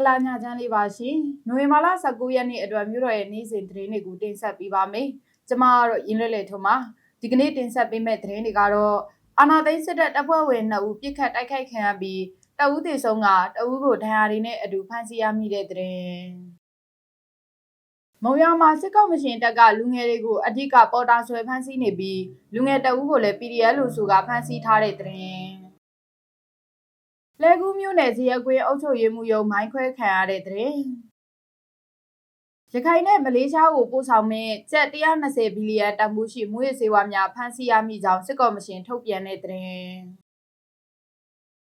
္ဂလာညချမ်းလေးပါရှင်။နိုဝင်ဘာလ19ရက်နေ့အတွက်မြို့တော်ရဲ့နေ့စဉ်သတင်းတွေကိုတင်ဆက်ပေးပါမယ်။ကျွန်မကတော့ရင်းလွဲ့လွဲ့ထုံပါ။ဒီကနေ့တင်ဆက်ပေးမယ့်သတင်းတွေကတော့အာနာသိန်းစစ်တပ်တပ်ဖွဲ့ဝင်2ဦးပြစ်ခတ်တိုက်ခိုက်ခံရပြီးတအူးတေဆုံးကတအူးကိုဒဏ်ရာတွေနဲ့အတူဖမ်းဆီးရမိတဲ့သတင်း။မုံရမှာစစ်ကောက်မရှင်တပ်ကလူငယ်တွေကိုအဓိကပေါ်တာဆွဲဖမ်းဆီးနေပြီးလူငယ်တအူးကိုလည်း PDF လို့ဆိုကဖမ်းဆီးထားတဲ့သတင်း။ လဲကူးမြို့နယ်ဇရက်ကွင်းအုပ်ချုပ်ရေးမှူးရုံးမိုင်းခွဲခံရတဲ့တဲ့ရခိုင်နဲ့မလေးရှားကိုပို့ဆောင်မဲ့ကျပ်120ဘီလီယံတန်ဖိုးရှိမွေးစေဝါများဖမ်းဆီးရမိကြောင်းစစ်ကော်မရှင်ထုတ်ပြန်တဲ့တဲ့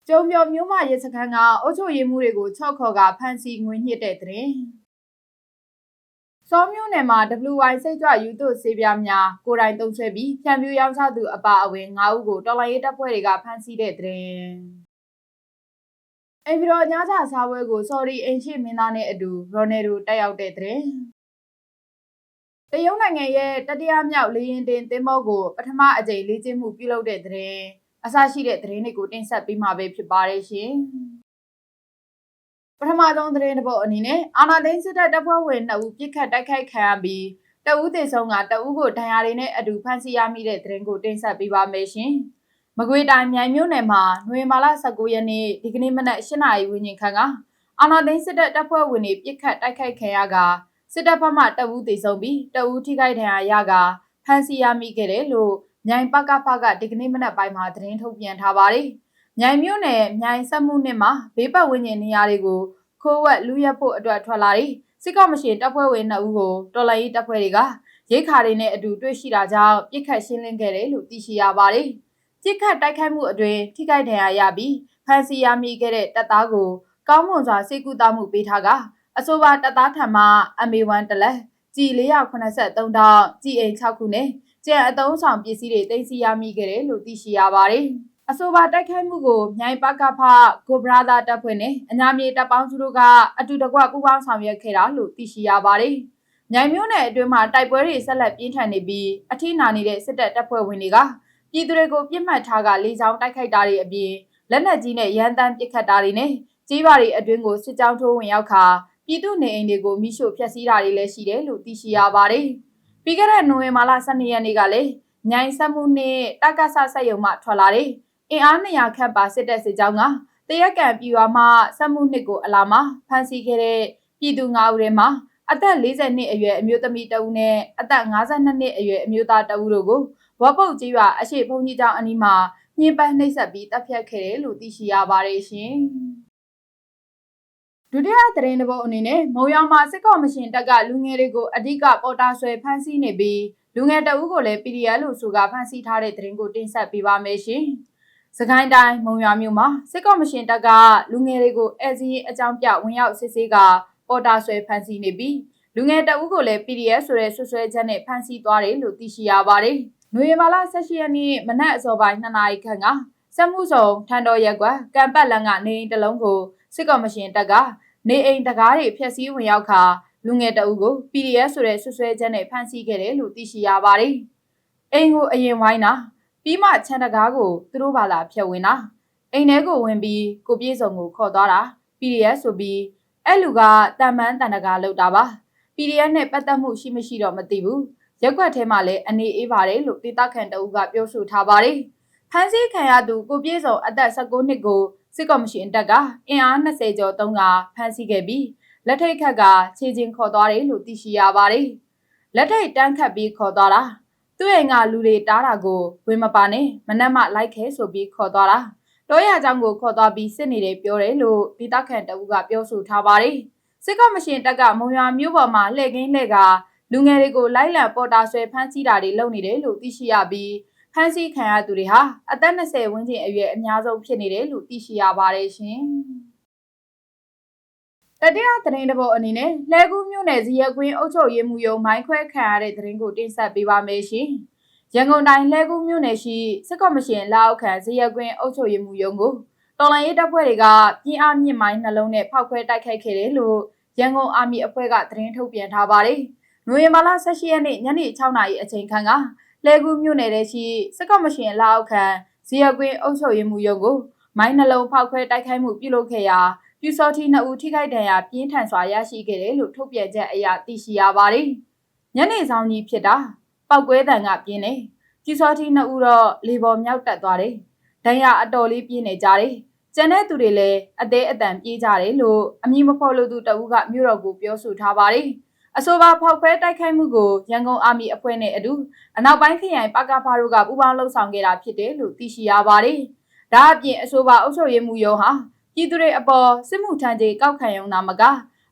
ကျုံပြော်မျိုးမရဲစခန်းကအုပ်ချုပ်ရေးမှူးတွေကိုချော့ခေါ်ကဖမ်းဆီးငွေညှစ်တဲ့တဲ့စောမျိုးနယ်မှာ WY စိတ်ကြွယူသွဆေးပြားများကိုယ်တိုင်တုံးဆွဲပြီးဖြန့်ဖြူးရောင်းချသူအပါအဝင်9ဦးကိုတော်လိုင်းရေးတပ်ဖွဲ့တွေကဖမ်းဆီးတဲ့တဲ့ အိမ်ပြည်တော်ညစာစားပွဲကိုဆော်ဒီအိမ်ရှိမင်းသားနဲ့အတူရိုနယ်ဒိုတက်ရောက်တဲ့တဲ့တရုတ်နိုင်ငံရဲ့တတိယမြောက်လေရင်တင်သင်းမောကိုပထမအကြိမ်လေ့ကျင့်မှုပြုလုပ်တဲ့တဲ့အစရှိတဲ့သတင်းတွေကိုတင်ဆက်ပေးမှာပဲဖြစ်ပါတယ်ရှင်ပထမဆုံးသတင်းတစ်ပုဒ်အနေနဲ့အာနာသိန်းစစ်တပ်တပ်ဖွဲ့ဝင်2ဦးပြစ်ခတ်တိုက်ခိုက်ခံရပြီးတအူးတေဆုံးကတအူးကိုဒဏ်ရာတွေနဲ့အတူဖမ်းဆီးရမိတဲ့သတင်းကိုတင်ဆက်ပေးပါမယ်ရှင်။ မကွေတိုင်းမြိုင်မြို့နယ်မှာနိုဝင်ဘာလ19ရက်နေ့ဒီကနေ့မနက်8နာရီဝန်းကျင်ခန့်ကအာနာသိန်းစစ်တပ်တပ်ဖွဲ့ဝင်တွေပြစ်ခတ်တိုက်ခိုက်ခံရကစစ်တပ်ဘက်မှတအူးတေဆုံးပြီးတအူးထိခိုက်ဒဏ်ရာရကဖမ်းဆီးရမိခဲ့တယ်လို့မြိုင်ပကဖကဒီကနေ့မနက်ပိုင်းမှာသတင်းထုတ်ပြန်ထားပါတယ်။မြိုင်မြို့နယ်မြိုင်ဆက်မှုနှစ်မှာဘေးပတ်ဝန်းကျင်နေရာတွေကိုခိုးဝက်လူရက်ဖို့အတွက်ထွက်လာတဲ့စစ်ကောက်မရှင်တပ်ဖွဲ့ဝင်2ဦးကိုတော်လိုင်းရေးတပ်ဖွဲ့တွေကရိတ်ခါတွေနဲ့အတူတွေ့ရှိတာကြောင့်ပြစ်ခတ်ရှင်းလင်းခဲ့တယ်လို့သိရှိရပါတယ်။ ပြစ်ခတ်တိုက်ခိုက်မှုအတွင်းထိခိုက်ဒဏ်ရာရပြီးဖမ်းဆီးရမိခဲ့တဲ့တပ်သားကိုကောင်းမွန်စွာစိတ်ကူတာမှုပေးထားကအဆိုပါတပ်သားထံမှ MA1 တလက်ကြီး483 တောင်ကြီးအိမ်6ခုနဲ့ကျန်အသုံးဆောင်ပစ္စည်းတွေတင်စီရမိခဲ့တယ်လို့သိရှိရပါတယ်။အဆိုပါတိုက်ခိုက်မှုကိုမြိုင်ပကဖကိုဘရာသာတပ်ဖွဲ့နဲ့အညာမြေတပ်ပေါင်းစုတို့ကအတူတကွပူးပေါင်းဆောင်ရွက်ခဲ့တာလို့သိရှိရပါတယ်။မြိုင်မျိုးနယ်အတွင်းမှာတိုက်ပွဲတွေဆက်လက်ပြင်းထန်နေပြီးအထိနာနေတဲ့စစ်တပ်တပ်ဖွဲ့ဝင်တွေက ပြည်သူတွေကိုပြစ်မှတ်ထားကလေကြောင်းတိုက်ခိုက်တာတွေအပြင်လက်နက်ကြီးနဲ့ရန်တမ်းပစ်ခတ်တာတွေနဲ့ကြီးပါတွေအတွင်းကိုစစ်ကြောင်းထိုးဝင်ရောက်ခါပြည်သူနေအိမ်တွေကိုမိရှို့ဖျက်ဆီးတာတွေလည်းရှိတယ်လို့သိရှိရပါတယ်။ပြီးခဲ့တဲ့နိုဝင်ဘာလ12ရက်နေ့ကလည်းညိုင်ဆက်မှုနဲ့တက္ကဆဆက်ယုံမှထွက်လာတဲ့အင်အား200ခန့်ပါစစ်တပ်စစ်ကြောင်းကတရက်ကံပြည်ရွာမှဆက်မှုနှစ်ကိုအလာမှာဖမ်းဆီးခဲ့တဲ့ပြည်သူ9ဦးထဲမှာအသက်40နှစ်အရွယ်အမျိုးသမီးတဦးနဲ့အသက်52နှစ်အရွယ်အမျိုးသားတဦးတို့ကို ဝပုတ်ကြီးရွာအရှိဘုံကြီးကျောင်းအနီးမှာညှဉ်းပန်းနှိပ်စက်ပြီးတပ်ဖြတ်ခဲ့တယ်လို့သိရှိရပါတယ်ရှင်။ဒုတိယသတင်းတစ်ပုဒ်အနေနဲ့မုံရောင်မှာစစ်ကော်မရှင်တပ်ကလူငယ်တွေကိုအဓိကပေါ်တာဆွဲဖမ်းဆီးနေပြီးလူငယ်တအုပ်ကိုလည်း PDF လို့ဆိုကဖမ်းဆီးထားတဲ့သတင်းကိုတင်ဆက်ပေးပါမယ်ရှင်။စကိုင်းတိုင်းမုံရွာမြို့မှာစစ်ကော်မရှင်တပ်ကလူငယ်တွေကိုအဲဇီးအကြောင်းပြဝင်ရောက်စစ်ဆေးကပေါ်တာဆွဲဖမ်းဆီးနေပြီးလူငယ်တအုပ်ကိုလည်း PDF ဆိုတဲ့ဆွဆွဲချက်နဲ့ဖမ်းဆီးသွားတယ်လို့သိရှိရပါတယ်။ နိုဝင်ဘာလ18ရက်နေ့မနက်အစောပိုင်း2နာရီခန့်ကစက်မှုဆောင်ထန်တော်ရက်ကွက်ကံပတ်လန်ကနေအိမ်တလုံးကိုစစ်ကော်မရှင်တပ်ကနေအိမ်တကားတွေဖျက်ဆီးဝင်ရောက်ခါလူငယ်တအုပ်ကို PDF ဆိုတဲ့ဆွဆွဲချက်နဲ့ဖမ်းဆီးခဲ့တယ်လို့သိရှိရပါတယ်။အိမ်ကိုအရင်ဝိုင်းတာပြီးမှခြံတကားကိုသူတို့ဘာသာဖျက်ဝင်တာအိမ်ထဲကိုဝင်ပြီးကိုပြေးစုံကိုခေါ်သွားတာ PDF ဆိုပြီးအဲ့လူကတန်မန်းတန်တကားလောက်တာပါ PDF နဲ့ပတ်သက်မှုရှိမရှိတော့မသိဘူး ရက်ွက်ထဲမှာလည်းအနေအေးပါတယ်လို့ဒေသခံတအုပ်ကပြောဆိုထားပါတယ်။ဖမ်းဆီးခံရသူကိုပြေဆောင်အသက်16နှစ်ကိုစစ်ကော်မရှင်တပ်ကအင်အား20ကျော်တုံးကဖမ်းဆီးခဲ့ပြီးလက်ထိတ်ခတ်ကခြေချင်းခေါ်သွားတယ်လို့သိရှိရပါတယ်။လက်ထိတ်တန်းခတ်ပြီးခေါ်သွားတာသူ့အိမ်ကလူတွေတားတာကိုဝင်မပါနဲ့မနှက်မလိုက်ခဲဆိုပြီးခေါ်သွားတာတောရအကြောင်းကိုခေါ်သွားပြီးစစ်နေတယ်ပြောတယ်လို့ဒေသခံတအုပ်ကပြောဆိုထားပါတယ်။စစ်ကော်မရှင်တပ်ကမုံရွာမြို့ပေါ်မှာလှည့်ကင်းလှည့်က လူငယ်တွေကိုလိုက်လံပေါ်တာဆွဲဖမ်းဆီးတာတွေလုပ်နေတယ်လို့သိရှိရပြီးဖမ်းဆီးခံရသူတွေဟာအသက်20ဝန်းကျင်အရွယ်အများဆုံးဖြစ်နေတယ်လို့သိရှိရပါတယ်ရှင်။တတိယသတင်းတစ်ပုဒ်အနေနဲ့လှဲကူးမြို့နယ်ဇီယကွင်းအုပ်ချုပ်ရေးမှူးရုံးမိုင်းခွဲခံရတဲ့သတင်းကိုတင်ဆက်ပေးပါမယ်ရှင်။ရန်ကုန်တိုင်းလှဲကူးမြို့နယ်ရှိစစ်ကော်မရှင်လက်အောက်ခံဇီယကွင်းအုပ်ချုပ်ရေးမှူးရုံးကိုတော်လိုင်းရေးတပ်ဖွဲ့တွေကပြင်းအားမြင့်မိုင်းနှလုံးနဲ့ဖောက်ခွဲတိုက်ခိုက်ခဲ့တယ်လို့ရန်ကုန်အာမီအဖွဲ့ကသတင်းထုတ်ပြန်ထားပါတယ်။ နိုဝင်ဘာလ18ရက်နေ့ညနေ6နာရီအချိန်ခန့်ကလဲကူးမြို့နယ်ထဲရှိစစ်ကော်မရှင်လက်အောက်ခံဇီယကွင်းအုပ်ချုပ်ရေးမှူးရုံးကိုမိုင်းနှလုံးဖောက်ခွဲတိုက်ခိုက်မှုပြုလုပ်ခဲ့ရာပပြူစောတိနှစ်ဦးထိခိုက်ဒဏ်ရာပြင်းထန်စွာရရှိခဲ့တယ်လို့ထုတ်ပြန်ချက်အရသိရှိရပါတယ်။ညနေဆောင်ကြီးဖြစ်တာပောက်ကွဲတံကပြင်းနေပြူစောတိနှစ်ဦးတော့လေပေါ်မြောက်တက်သွားတယ်။ဒဏ်ရာအတော်လေးပြင်းနေကြတယ်။ကျန်တဲ့သူတွေလည်းအသေးအတန်ပြေးကြတယ်လို့အမည်မဖော်လို့သူတဦးကမြို့တော်ကိုပြောဆိုထားပါတယ်။ အဆိုပါဖောက်ခွဲတိုက်ခိုက်မှုကိုရန်ကုန်အာမီအဖွဲ့နဲ့အတူအနောက်ပိုင်းခရိုင်ပကဖားတို့ကပူးပေါင်းလှုပ်ဆောင်ခဲ့တာဖြစ်တယ်လို့သိရှိရပါတယ်။ဒါအပြင်အဆိုပါအုပ်ချုပ်ရေးမှုရုံးဟာပြည်သူတွေအပေါ်စစ်မှုထမ်းကြေးကောက်ခံရုံနာမက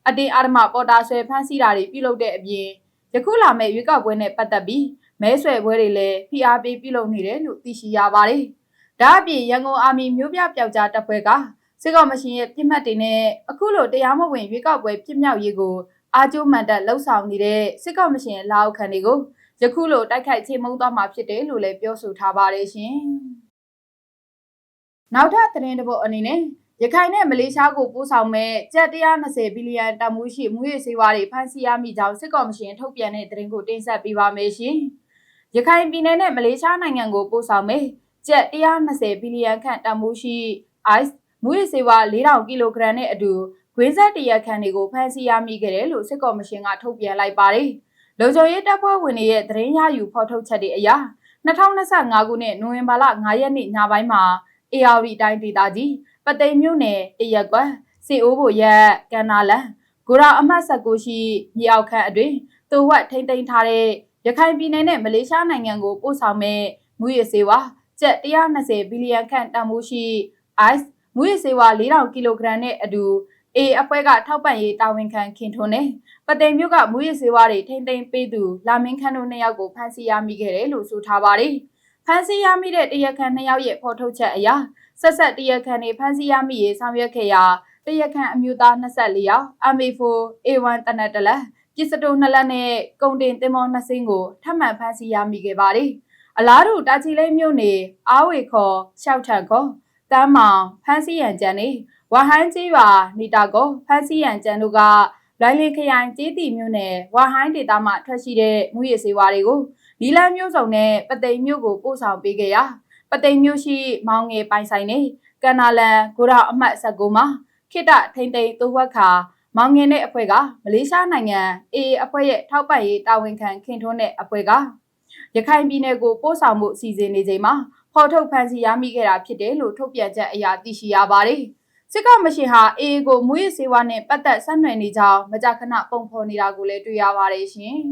အတင်းအာဓမပေါ်တာဆွဲဖမ်းဆီးတာတွေပြုလုပ်တဲ့အပြင်ယခုလာမယ့်ရွေးကောက်ပွဲနဲ့ပတ်သက်ပြီးမဲဆွယ်ပွဲတွေလည်းဖိအားပေးပြုလုပ်နေတယ်လို့သိရှိရပါတယ်။ဒါအပြင်ရန်ကုန်အာမီမျိုးပြပျောက်ကြားတပ်ဖွဲ့ကစစ်ကောင်မရှင်ရဲ့ပြစ်မှတ်တွေနဲ့အခုလိုတရားမဝင်ရွေးကောက်ပွဲပြစ်မြောက်ရေးကို အာကျိုးမှန်တက်လှုပ်ဆောင်နေတဲ့စစ်ကောင်မရှင်လာအောက်ခံတွေကိုယခုလိုတိုက်ခိုက်ချေမှုန်းသွားမှာဖြစ်တယ်လို့လည်းပြောဆိုထားပါတယ်ရှင်။နောက်ထပ်သတင်းတစ်ပုဒ်အနေနဲ့ရခိုင်နဲ့မလေးရှားကိုပို့ဆောင်မဲ့ကျပ်120ဘီလီယံတန်ဖိုးရှိမူရစေဝါတွေဖမ်းဆီးရမိကြောင်းစစ်ကော်မရှင်ထုတ်ပြန်တဲ့သတင်းကိုတင်ဆက်ပေးပါမယ်ရှင်။ရခိုင်ပြည်နယ်နဲ့မလေးရှားနိုင်ငံကိုပို့ဆောင်မဲ့ကျပ်120ဘီလီယံခန့်တန်ဖိုးရှိ ice မူရစေဝါ4000ကီလိုဂရမ်နဲ့အတူ ဂွင်းဆက်တရခန့်တွေကိုဖမ်းဆီးရမိခဲ့တယ်လို့စစ်ကော်မရှင်ကထုတ်ပြန်လိုက်ပါတယ်။လုံခြုံရေးတပ်ဖွဲ့ဝင်တွေရဲ့သတင်းရယူဖော်ထုတ်ချက်တွေအရ2025ခုနှစ်နိုဝင်ဘာလ9ရက်နေ့ညပိုင်းမှာ AR တိုင်းဒေသကြီးပသိမ်မြို့နယ်တရက်ကွက်စေအိုးဘိုရက်ကန်နာလန်ဂိုရာအမှတ်19ရှိမြေအောက်ခန့်အတွင်းတူဝက်ထိမ့်သိမ်းထားတဲ့ရခိုင်ပြည်နယ်နဲ့မလေးရှားနိုင်ငံကိုပို့ဆောင်မဲ့မူရစေဝါကျပ်120ဘီလီယံခန့်တန်ဖိုးရှိ ice မူရစေဝါ4000ကီလိုဂရမ်နဲ့အတူ အေအဖွဲ့ကထောက်ပံ့ရေးတာဝန်ခံခင်ထွန်းနဲ့ပသိမ်မြို့ကမူရစေဝါတွေထိမ့်သိမ်းပေးသူလာမင်းခန့်တို့နှစ်ယောက်ကိုဖမ်းဆီးရမိခဲ့တယ်လို့ဆိုထားပါတယ်။ဖမ်းဆီးရမိတဲ့တရက်ခန့်နှစ်ယောက်ရဲ့ဖော်ထုတ်ချက်အရဆက်ဆက်တရခန့်နေဖမ်းဆီးရမိရေးဆောင်ရွက်ခဲ့ရာတရခန့်အမျိုးသား24ယောက် MA4 A1 တနက်တလက်ပစ္စတိုနှစ်လက်နဲ့ကုန်တင်တင်မောနှစ်စင်းကိုထပ်မံဖမ်းဆီးရမိခဲ့ပါတယ်။အလားတူတာချီလိမ့်မြို့နယ်အားဝေခေါ်ရှောက်ထန်ခေါ်တမ်းမောင်ဖမ်းဆီးရန်ကြံနေ ဝဟန်းကြီးပါနေတာကိုဖမ်းဆီးရန်ကြံတို့ကလိုင်းလင်းခရိုင်ကျေးတီမြို့နယ်ဝဟိုင်းဒေသမှထွက်ရှိတဲ့မူရစေဝါတွေကိုနီလန်းမျိုးစုံနဲ့ပသိမ်မျိုးကိုပို့ဆောင်ပေးခဲ့ရာပသိမ်မြို့ရှိမောင်ငယ်ပိုင်ဆိုင်နေကန္နာလန်ကိုရအမှတ်19မှာခိတထိန်သိမ်းတိုးဝက်ခါမောင်ငယ်တဲ့အဖွဲ့ကမလေးရှားနိုင်ငံအေအေအဖွဲ့ရဲ့ထောက်ပံ့ရေးတာဝန်ခံခင်ထွန်းတဲ့အဖွဲ့ကရခိုင်ပြည်နယ်ကိုပို့ဆောင်မှုအစီအစဉ်နေချိန်မှာဖော်ထုတ်ဖန်စီရမိခဲ့တာဖြစ်တယ်လို့ထုတ်ပြန်ချက်အရာသိရှိရပါတယ်။ စစ်ကောင်မရှိဟာအေအေကိုမွေးစေဝါနဲ့ပတ်သက်ဆက်နွယ်နေကြောင်းမကြာခဏပုံဖော်နေတာကိုလည်းတွေ့ရပါတယ်ရှင်။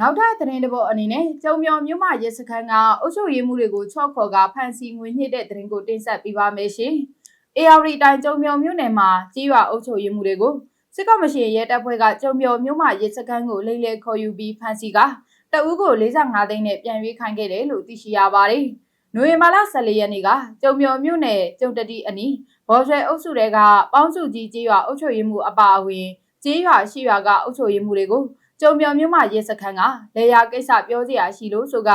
နောက်ထပ်သတင်းတစ်ပုဒ်အနေနဲ့ကျုံမြော်မြို့မရဲစခန်းကအုပ်ချုပ်ရေးမှုတွေကိုချော့ခေါ်ကဖမ်းဆီးငွေညှစ်တဲ့သတင်းကိုတင်ဆက်ပေးပါမယ်ရှင်။ AR တိုင်းကျုံမြော်မြို့နယ်မှာကြီးရွာအုပ်ချုပ်ရေးမှုတွေကိုစစ်ကောင်မရှိရဲတပ်ဖွဲ့ကကျုံမြော်မြို့မရဲစခန်းကိုလိမ့်လေခေါ်ယူပြီးဖမ်းဆီးကတအူးကို45သိန်းနဲ့ပြန်ရွေးခိုင်းခဲ့တယ်လို့သိရှိရပါတယ်။ နိုဝင်ဘာလ14ရက်နေ့ကကျုံမြော်မြို့နယ်ကျုံတတိအနီးဘော်ဆွဲအုပ်စုတွေကပေါင်းစုကြီးကြီးရွာအုပ်ချုပ်ရေးမှုအပါအဝင်ကြီးရွာရှိရွာကအုပ်ချုပ်ရေးမှုတွေကိုကျုံမြော်မြို့မှာရဲစခန်းကလေယာကိစ္စပြောစရာရှိလို့ဆိုက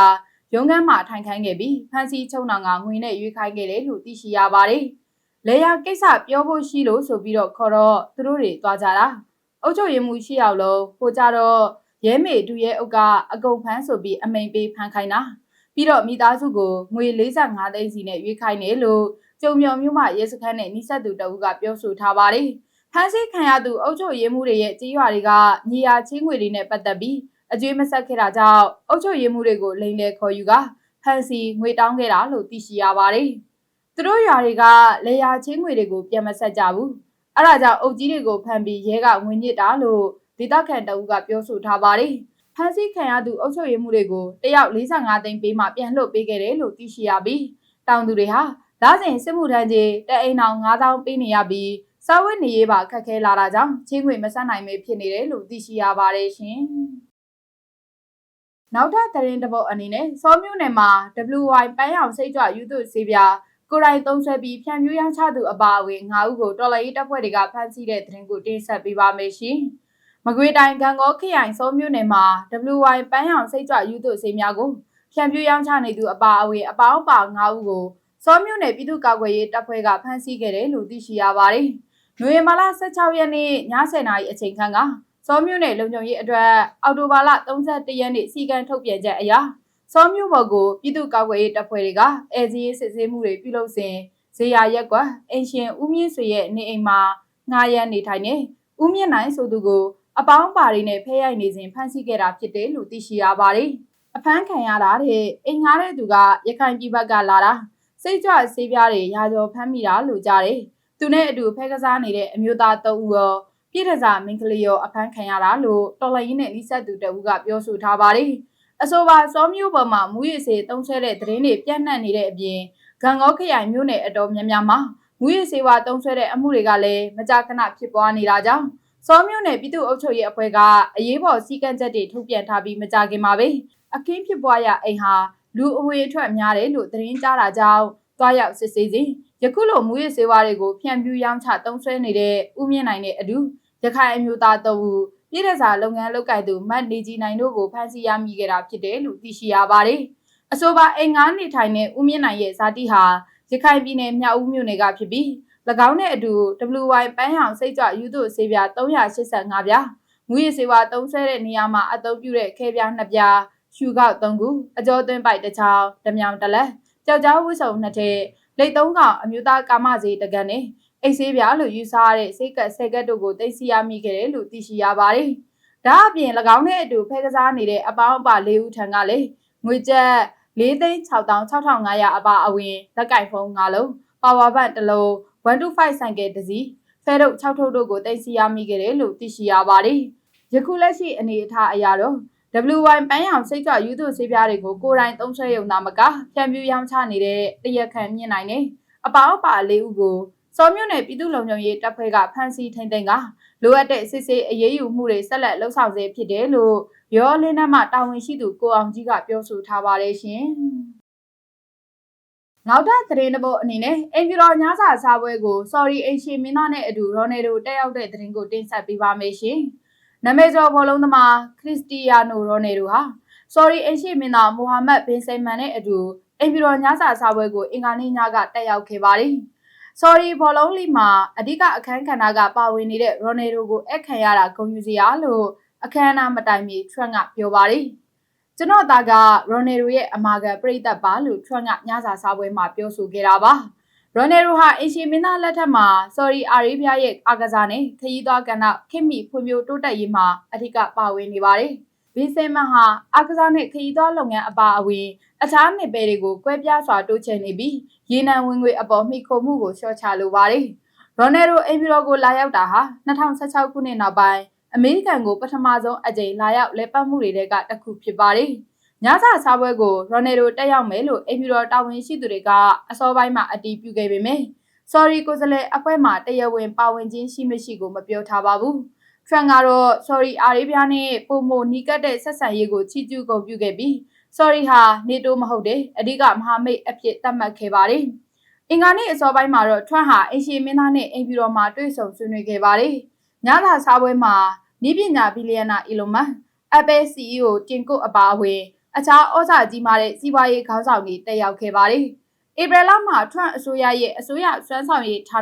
ရုံးခန်းမှာထိုင်ခိုင်းခဲ့ပြီးဖမ်းဆီးချုံနောင်ကငွေနဲ့ရွေးခိုင်းခဲ့တယ်လို့သိရှိရပါတယ်။လေယာကိစ္စပြောဖို့ရှိလို့ဆိုပြီးတော့ခေါ်တော့သူတို့တွေသွားကြတာ။အုတ်ချုပ်ရမှုရှိအောင်လို့ဟိုကြတော့ရဲမေတူရဲအုပ်ကအကုန်ဖမ်းဆိုပြီးအမိန်ပေးဖမ်းခိုင်းတာ။ ပြီးတော့မိသားစုကိုငွေ45သိန်းစီနဲ့ရွေးခိုင်းတယ်လို့ကျုံမြော်မြို့မှာရဲစခန်းနဲ့နှိဆက်သူတအုပ်ကပြောဆိုထားပါတယ်။ဖမ်းဆီးခံရသူအုပ်ချုပ်ရေးမှုတွေရဲ့ကြေးရွာတွေကညီယာချင်းငွေတွေနဲ့ပတ်သက်ပြီးအကျွေးမဆက်ခဲ့တာကြောင့်အုပ်ချုပ်ရေးမှုတွေကိုလိမ်လည်ခေါ်ယူကဖမ်းဆီးငွေတောင်းခဲ့တာလို့သိရှိရပါတယ်။သူတို့ရွာတွေကလေယာချင်းငွေတွေကိုပြန်မဆက်ကြဘူး။အဲဒါကြောင့်အုပ်ကြီးတွေကိုဖမ်းပြီးရဲကငွေညစ်တာလို့ဒေသခံတအုပ်ကပြောဆိုထားပါတယ်။ ဖမ်းဆီးခံရသူအုပ်ချုပ်ရေးမှုတွေကိုတယောက်45သိန်းပေးမှပြန်လွှတ်ပေးခဲ့တယ်လို့သိရှိရပြီးတောင်သူတွေဟာလာစဉ်စစ်မှုထမ်းကြီးတအိမ်အောင်9000ပေးနေရပြီးစားဝတ်နေရေးပါခက်ခဲလာတာကြောင့်ချင်းငွေမဆက်နိုင်မေဖြစ်နေတယ်လို့သိရှိရပါတယ်ရှင်။နောက်ထပ်သတင်းတစ်ပုဒ်အနေနဲ့စောမျိုးနယ်မှာ WY ပန်းရောင်စိတ်ကြွယူသွစေပြကိုရိုင်းသုံးဆွဲပြီးဖြန့်မျိုးရောင်းချသူအပါအဝင်၅ဦးကိုတော်လှန်ရေးတပ်ဖွဲ့တွေကဖမ်းဆီးတဲ့သတင်းကိုတင်ဆက်ပေးပါမယ်ရှင်။မ ကွေးတိုင်းကံကောခရိုင်စောမျိုးနယ်မှာ WY ပန်းရောင်စိတ်ကြွယူသွစေများကိုဖြန့်မျိုးရောင်းချနေသူအပါအဝင်အပေါင်းပါ၅ဦးကိုစောမျိုးနယ်ပြည်သူ့ကာကွယ်ရေးတပ်ဖွဲ့ကဖမ်းဆီးခဲ့တယ်လို့သိရှိရပါတယ်။နိုဝင်ဘာလ16ရက်နေ့ည10:00နာရီအချိန်ခန့်ကစောမြို့နယ်လုံခြုံရေးအတွက်အော်တိုဘာလ31ရက်နေ့စီကံထုတ်ပြန်ချက်အရစောမြို့ဘော်ကိုပြည်သူ့ကာကွယ်ရေးတပ်ဖွဲ့တွေကအဲဇီးစစ်ဆေးမှုတွေပြုလုပ်စဉ်ဈဇေယျရက်ကွက်အင်ရှင်ဦးမြင့်ဆွေရဲ့နေအိမ်မှာငှားရမ်းနေထိုင်နေဦးမြင့်နိုင်ဆိုသူကို အပေါင်းပါတွေနဲ့ဖဲရိုက်နေစဉ်ဖမ်းဆီးခဲ့တာဖြစ်တယ်လို့သိရှိရပါတယ်။အဖမ်းခံရတာတဲ့အိမ်ငှားတဲ့သူကရခိုင်ပြည်ဘက်ကလာတာစိတ်ကြွဆေးပြားတွေရာကျော်ဖမ်းမိတာလို့ကြားတယ်။သူနဲ့အတူဖဲကစားနေတဲ့အမျိုးသား၃ဦးရောပြည်ထစာမင်းကလေးရောအဖမ်းခံရတာလို့တော်လိုင်းနဲ့လိဆက်သူတဦးကပြောဆိုထားပါတယ်။အဆိုပါစောမျိုးပေါ်မှာမူရည်စေတုံးဆွဲတဲ့သတင်းတွေပြန့်နှံ့နေတဲ့အပြင်ဂံကောခရိုင်မြို့နယ်အတော်များများမှာမူရည်စေဝါတုံးဆွဲတဲ့အမှုတွေကလည်းမကြာခဏဖြစ်ပွားနေတာကြောင့် စောမျိုးနယ်ပြည်သူ့အုပ်ချုပ်ရေးအဖွဲ့ကအရေးပေါ်စည်းကမ်းချက်တွေထုတ်ပြန်ထားပြီးမကြခင်ပါပဲအခင်းဖြစ်ပွားရအိမ်ဟာလူအဝေးအထွက်များတယ်လို့သတင်းကြားတာကြောင့်တွားရောက်စစ်ဆေးစဉ်ယခုလိုမူရည်စေဝါတွေကိုဖြန့်ပြူးရောင်းချတုံးဆွဲနေတဲ့ဥမြင့်နိုင်တဲ့အတူရခိုင်အမျိုးသားတို့ပြည်ထစာလုပ်ငန်းလုပ်ကိုင်သူမတ်နေကြီးနိုင်တို့ကိုဖမ်းဆီးရမိခဲ့တာဖြစ်တယ်လို့သိရှိရပါတယ်။အဆိုပါအိမ်ငါးနေထိုင်တဲ့ဦးမြင့်နိုင်ရဲ့ဇာတိဟာရခိုင်ပြည်နယ်မြောက်ဦးမြို့နယ်ကဖြစ်ပြီး၎ င်းနဲ့အတူ WY ပန်းရောင်စိတ်ကြွယူသွဆေးပြား385ပြားငွေစေဝါသုံးဆဲတဲ့နေရာမှာအသုံးပြုတဲ့ခဲပြား2ပြားရှူကောက်3ခုအကျော်သွင်းပိုက်တစ်ချောင်းဓမြောင်တစ်လက်ကြောက်ကြားဝှစုံနှစ်ထည့်လက်၃កောင်အမျိုးသားကာမစေတကန်နဲ့အိတ်ဆေးပြားလို့ယူဆရတဲ့စိတ်ကက်ဆဲကက်တို့ကိုသိသိရမိခဲ့တယ်လို့သိရှိရပါတယ်။ဒါအပြင်၎င်းနဲ့အတူဖဲကစားနေတဲ့အပေါင်းအပါ၄ဦးထံကလည်းငွေကျပ်၄သိန်း66500အပါအဝင်လက်ကင်ဖုန်း၅လုံးပါဝါဘတ်တစ်လုံး 125ဆိုင်ကယ်တစ်စီးဖဲတို့6ထုတ်တို့ကိုသိသိရမိခဲ့တယ်လို့သိရှိရပါတယ်။ယခုလက်ရှိအနေအထားအရတော့ WY ပန်းရောင်စိတ်ကြွယူသွဆေးပြားတွေကိုကိုယ်တိုင်သုံးဆွဲရုံသာမကဖြန့်ပြူရောင်းချနေတဲ့တရက်ခံမြင့်နိုင်နေအပေါအပါလေးဦးကိုစောမြို့နယ်ပြည်သူ့လုံခြုံရေးတပ်ဖွဲ့ကဖမ်းဆီးထိန်းသိမ်းကလိုအပ်တဲ့စစ်ဆေးအရေးယူမှုတွေဆက်လက်လှုပ်ဆောင်စေဖြစ်တယ်လို့ရောလင်းနှမတာဝန်ရှိသူကိုအောင်ကြီးကပြောဆိုထားပါတယ်ရှင်။ နောက်ထပ်သတင်းတစ်ပုဒ်အနေနဲ့အင်ဂျီရောညစာစားပွဲကို sorry အင်ရှင်မင်းသားနဲ့အတူရော်နယ်ဒိုတက်ရောက်တဲ့သတင်းကိုတင်ဆက်ပေးပါမယ်ရှင်။နာမည်ကျော်ဘောလုံးသမားခရစ္စတီယာနိုရော်နယ်ဒိုဟာ sorry အင်ရှင်မင်းသားမိုဟာမက်ဘင်ဆယ်မန်နဲ့အတူအင်ဂျီရောညစာစားပွဲကိုအင်္ဂါနေ့ညကတက်ရောက်ခဲ့ပါတယ်။ sorry ဘောလုံးလီမှာအဓိကအခန်းကဏ္ဍကပါဝင်နေတဲ့ရိုနယ်ဒိုကိုအခန့်ရတာဂုဏ်ယူစရာလို့အခမ်းအနားမတိုင်မီထရန့်ကပြောပါတယ် ကျွန်တော်သားကရိုနယ်ဒိုရဲ့အမာခံပြိသက်ပါလို့ထရန့်ကညစာစားပွဲမှာပြောဆိုခဲ့တာပါရိုနယ်ဒိုဟာအင်ရှင်မင်းသားလက်ထက်မှာ sorry အာရေးဗျာရဲ့အာကစားနဲ့ခရီးသွားကဏ္ဍခင်မီဖွံ့ဖြိုးတိုးတက်ရေးမှာအဓိကပါဝင်နေပါတယ်ဘီဆင်မန်ဟာအာကစားနဲ့ခရီးသွားလုပ်ငန်းအပါအဝင်အခြားနယ်ပယ်တွေကိုကွဲပြားစွာတိုးချဲ့နေပြီးရေနံဝင်ငွေအပေါ်မှီခိုမှုကိုလျှော့ချလိုပါတယ်။ရိုနယ်ဒိုအိမ်ပီရောကိုလာရောက်တာဟာ2016ခုနှစ်နောက်ပိုင်း အမေရိကန်ကိုပထမဆုံးအကြိမ်လာရောက်လဲပတ်မှုတွေကတစ်ခုဖြစ်ပါတယ်။ညစာစားပွဲကိုရိုနယ်ဒိုတက်ရောက်မယ်လို့အိမ်ပီရောတာဝန်ရှိသူတွေကအစောပိုင်းမှာအတည်ပြုခဲ့ပေမယ့် sorry ကိုစလဲအဖွဲ့မှတရားဝင်ပါဝင်ခြင်းရှိမရှိကိုမပြောထားပါဘူး။ Trump ကတော့ sorry အာရေးဗျားနဲ့ပုံမိုနီးကတ်တဲ့ဆက်ဆံရေးကိုချီးကျူးဂုဏ်ပြုခဲ့ပြီး sorry ဟာနေတိုးမဟုတ်တဲ့အဓိကမဟာမိတ်အဖြစ်သတ်မှတ်ခဲ့ပါတယ်။အင်္ဂါနေ့အစောပိုင်းမှာတော့ Trump ဟာအင်ရှီမင်းသားနဲ့အိမ်ဖြူတော်မှာတွေ့ဆုံဆွေးနွေးခဲ့ပါတယ်။ ညသာစားပွဲမှာနီးပညာဘီလီယံနာအီလွန်မတ် Apple CEO တင်ကုတ်အပါအဝင်အခြားဩဇာကြီးမားတဲ့စီးပွားရေးခေါင်းဆောင်တွေတက်ရောက်ခဲ့ပါတယ်။ဧပြီလမှာ Trump အစိုးရရဲ့အစိုးရစွမ်းဆောင်ရေးဌာန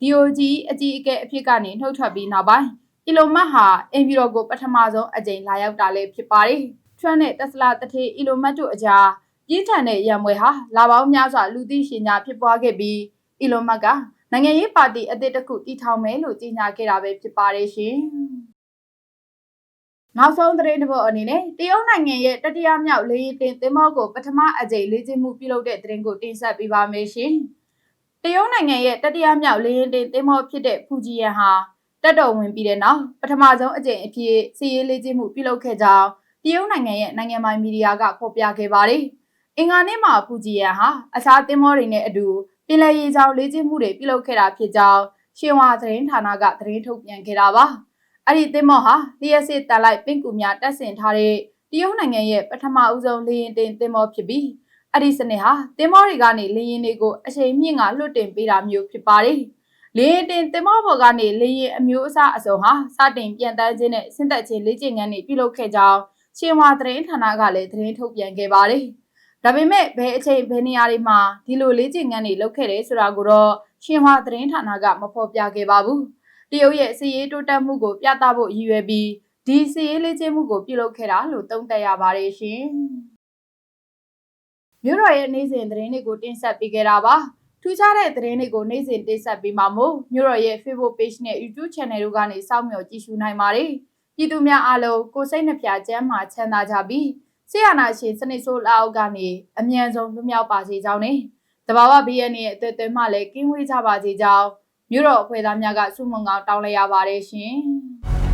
DOG အကြီးအကဲအဖြစ်ကနေနှုတ်ထွက်ပြီးနောက်ပိုင်းအီလွန်မတ်ဟာအင်ဖြူတော်ကိုပထမဆုံးအကြိမ်လာရောက်တာလည်းဖြစ်ပါတယ်။ Trump နဲ့ Tesla တထေး Elon Musk တို့အကြားပြင်းထန်တဲ့ရန်ပွဲဟာလာပေါင်းများစွာလူသိရှင်ကြားဖြစ်ပွားခဲ့ပြီး Elon Musk က နိုင်ငံရေးပါတီအသစ်တစ်ခုတည်ထောင်မယ်လို့ကြေညာခဲ့တာပဲဖြစ်ပါတယ်ရှင်။နောက်ဆုံးသတင်းတစ်ပုဒ်အနေနဲ့တရုတ်နိုင်ငံရဲ့တတိယမြောက်လေယာဉ်တင်သင်္ဘောကိုပထမအကြိမ်လေ့ကျင့်မှုပြုလုပ်တဲ့သတင်းကိုတင်ဆက်ပေးပါမယ်ရှင်။တရုတ်နိုင်ငံရဲ့တတိယမြောက်လေယာဉ်တင်သင်္ဘောဖြစ်တဲ့ဖူဂျီယန်ဟာတက်တော်ဝင်ပြီးတဲ့နောက်ပထမဆုံးအကြိမ်အဖြစ်စီးရေးလေ့ကျင့်မှုပြုလုပ်ခဲ့ကြောင်းတရုတ်နိုင်ငံရဲ့နိုင်ငံပိုင်မီဒီယာကဖော်ပြခဲ့ပါတယ်။အင်္ဂါနေ့မှာဖူဂျီယန်ဟာအခြားသင်္ဘောတွေနဲ့အတူ ပင်လယ်ရေကြောင်းလေ့ကျင့်မှုတွေပြုလုပ်ခဲ့တာဖြစ်ကြောင်းရှင်ဝါသတင်းဌာနကသတင်းထုတ်ပြန်ခဲ့တာပါ။အဲ့ဒီသင်္ဘောဟာလျှက်စစ်တန်လိုက်ပင့်ကူများတပ်ဆင်ထားတဲ့တရုတ်နိုင်ငံရဲ့ပထမဦးဆုံးလေယာဉ်တင်သင်္ဘောဖြစ်ပြီးအဲ့ဒီစနစ်ဟာသင်္ဘောတွေကနေလေယာဉ်တွေကိုအချိန်မြင့်ကလွတ်တင်ပေးတာမျိုးဖြစ်ပါတယ်။လေရင်တင်တင်မောဘော်ကနေလေရင်အမျိုးအစားအစုံဟာစတင်ပြန်တန်းခြင်းနဲ့ဆင့်သက်ခြင်းလေ့ကျင့်ခန်းတွေပြုလုပ်ခဲ့ကြောင်းရှင်ဝါသတင်းဌာနကလည်းသတင်းထုတ်ပြန်ခဲ့ပါတယ်။ ဒါပေမဲ့ဘယ်အချိန်ဘယ်နေရာတွေမှာဒီလိုလေ့ကျင့်ခန်းတွေလုပ်ခဲ့တယ်ဆိုတာကိုတော့ရှင်ဝါသတင်းဌာနကမဖော်ပြခဲ့ပါဘူး။တရုတ်ရဲ့စီးရေးတိုးတက်မှုကိုပြသဖို့ရည်ရွယ်ပြီးဒီစီးရေးလေ့ကျင့်မှုကိုပြုလုပ်ခဲ့တာလို့သုံးသပ်ရပါတယ်ရှင်။မြို့တော်ရဲ့နေ့စဉ်သတင်းတွေကိုတင်ဆက်ပေးခဲ့တာပါ။ထူးခြားတဲ့သတင်းတွေကိုနေ့စဉ်တင်ဆက်ပေးမှာမို့မြို့တော်ရဲ့ Facebook Page နဲ့ YouTube Channel တို့ကနေစောင့်မျှော်ကြည့်ရှုနိုင်ပါတယ်။ပြည်သူများအားလုံးကိုယ်စိတ်နှပြကျန်းမာချမ်းသာကြပြီး ဆရာနာရှင်စနစ်ဆိုးလောက်ကနေအမြန်ဆုံးလွတ်မြောက်ပါစေကြောင်းနဲ့တဘာဝဘေးရန်ရဲ့အသက်သွင်းမှလည်းကင်းဝေးကြပါစေကြောင်းမြို့တော်အဖွဲ့သားများကဆုမွန်ကောင်းတောင်းလိုက်ရပါတယ်ရှင်။